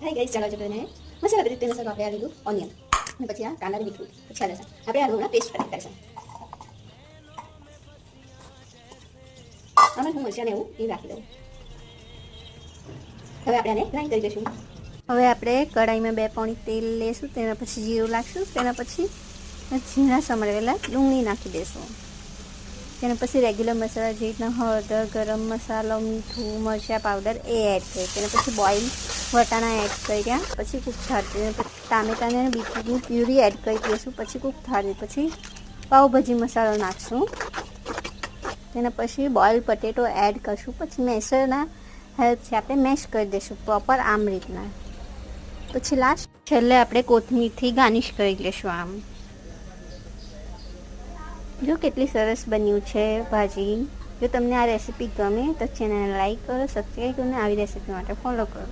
થઈ ગઈ ચાલો જો મસાલા બધી તેના સાથે આપણે આ લીધું ઓનિયન અને પછી આ કાંદા બીટરૂટ પછી આ આપણે આ લોના પેસ્ટ કરી કરીશું આમાં હું મરચાને એવું એ રાખી દઉં હવે આપણે આને ગ્રાઇન્ડ કરી દઈશું હવે આપણે કઢાઈમાં બે પાણી તેલ લેશું, તેના પછી જીરું નાખશું તેના પછી ઝીણા સમરવેલા ડુંગળી નાખી દઈશું તેના પછી રેગ્યુલર મસાલા જે રીતના હળદર, ગરમ મસાલો, મીઠું, મરચાં પાવડર એ એડ થાય. તેના પછી બોઇલ વટાણા એડ કર્યા, પછી કૂક થાળી ટામેટાને અને બીટની પ્યુરી એડ કરી દઈશું પછી કૂક થાળી પછી પાઉંભાજી મસાલો નાખશું. તેના પછી બોઇલ પટેટો એડ કરશું, પછી મેસરના હેલ્પથી આપણે મેશ કરી દઈશું પ્રોપર આમ રીતના. પછી લાસ્ટ છેલ્લે આપણે કોથમીરથી ગાર્નિશ કરી લઈશું આમ. જો કેટલી સરસ બન્યું છે ભાજી. જો તમને આ રેસીપી ગમે તો ચેનલને લાઈક કરો સબસ્ક્રાઈબ કરો અને આવી રેસીપી માટે ફોલો કરો.